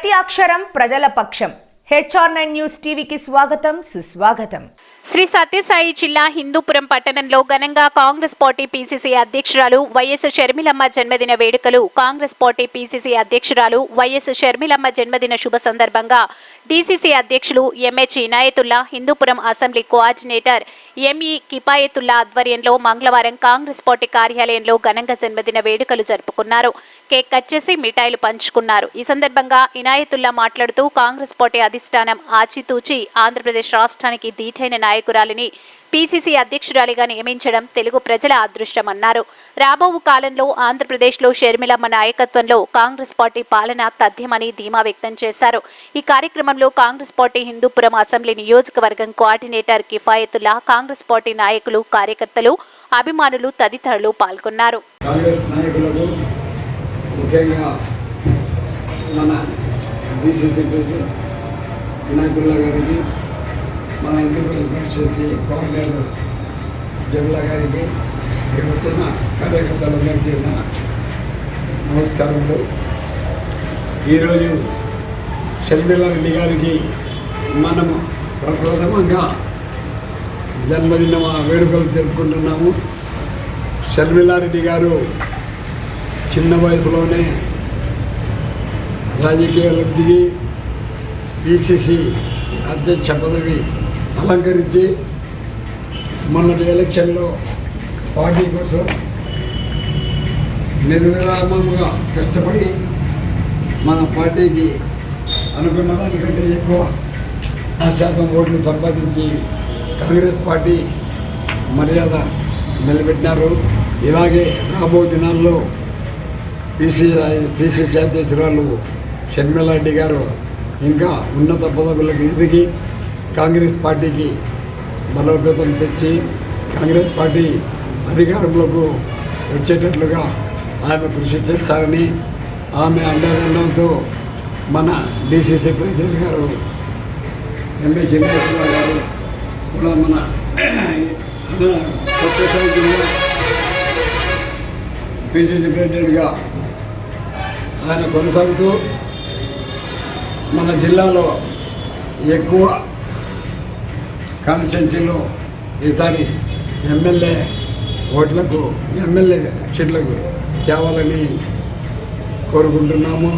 ప్రతి అక్షరం ప్రజల పక్షం. హెచ్ఆర్ నైన్ న్యూస్ టీవీకి స్వాగతం సుస్వాగతం. శ్రీ సత్యసాయి జిల్లా హిందూపురం పట్టణంలో ఘనంగా కాంగ్రెస్ పార్టీ పీసీసీ అధ్యక్షురాలు వైఎస్ షర్మిలమ్మ జన్మదిన వేడుకలు. కాంగ్రెస్ పార్టీ పీసీసీ అధ్యక్షురాలు వైఎస్ షర్మిలమ్మ జన్మదిన శుభ సందర్భంగా డీసీసీ అధ్యక్షులు MH Inayatullah Hindupuram assembly coordinator ME Kifayatullah ఆధ్వర్యంలో మంగళవారం కాంగ్రెస్ పార్టీ కార్యాలయంలో ఘనంగా జన్మదిన వేడుకలు జరుపుకున్నారు. కేక్ కట్ చేసి మిఠాయిలు పంచుకున్నారు. ఈ సందర్భంగా ఇనాయతుల్లా మాట్లాడుతూ కాంగ్రెస్ పార్టీ అధిష్టానం ఆచితూచి ఆంధ్రప్రదేశ్ రాష్ట్రానికి దీటైన నాయకురాలిని పీసీసీ అధ్యక్షురాలిగా నియమించడం తెలుగు ప్రజల అదృష్టమన్నారు. రాబో కాలంలో ఆంధ్రప్రదేశ్లో షర్మిలమ్మ నాయకత్వంలో కాంగ్రెస్ పార్టీ పాలన తథ్యమని ధీమా వ్యక్తం చేశారు. ఈ కార్యక్రమంలో కాంగ్రెస్ పార్టీ హిందూపురం అసెంబ్లీ నియోజకవర్గం కోఆర్డినేటర్ కిఫాయతుల్లా కాంగ్రెస్ పార్టీ నాయకులు కార్యకర్తలు అభిమానులు తదితరులు పాల్గొన్నారు. ముఖ్యంగా మన వినాయకుల్లా గారికి మన హిందూ చేసి పవన్ గారు జగలా గారికి ఇక్కడ వచ్చిన కార్యకర్తలందరికీ నా నమస్కారములు. ఈరోజు షర్మిలా రెడ్డి గారికి మనము ప్రప్రథమంగా జన్మదిన వేడుకలు జరుపుకుంటున్నాము. షర్మిలారెడ్డి గారు చిన్న వయసులోనే రాజకీయాలకు దిగి పిసిసి అధ్యక్ష పదవి అలంకరించి మొన్నటి ఎలక్షన్లో పార్టీ కోసం నిర్విరామంగా కష్టపడి మన పార్టీకి అనుకున్న దానికంటే ఎక్కువ ఆ శాతం ఓట్లు సంపాదించి కాంగ్రెస్ పార్టీ మర్యాద నిలబెట్టినారు. ఇలాగే రాబో దినాల్లో పిసిఐ పిసిసి అధ్యక్షురాలు షర్మిలారెడ్డి గారు ఇంకా ఉన్నత పదవులకు ఎదిగి కాంగ్రెస్ పార్టీకి బలోపేతం తెచ్చి కాంగ్రెస్ పార్టీ అధికారంలోకి వచ్చేటట్లుగా ఆమె కృషి చేస్తారని ఆమె అండదండంతో మన డిసిసి ప్రెసిడెంట్ గారు ఎంఏ జిల్లా గారు కూడా మన కొత్త జిల్లా పిసిసి ప్రెసిడెంట్గా ఆయన కొనసాగుతూ మన జిల్లాలో ఎక్కువ కాన్స్టిట్యున్సీలో ఈసారి ఎమ్మెల్యే ఓట్లకు ఎమ్మెల్యే సీట్లకు తేవాలని కోరుకుంటున్నాము.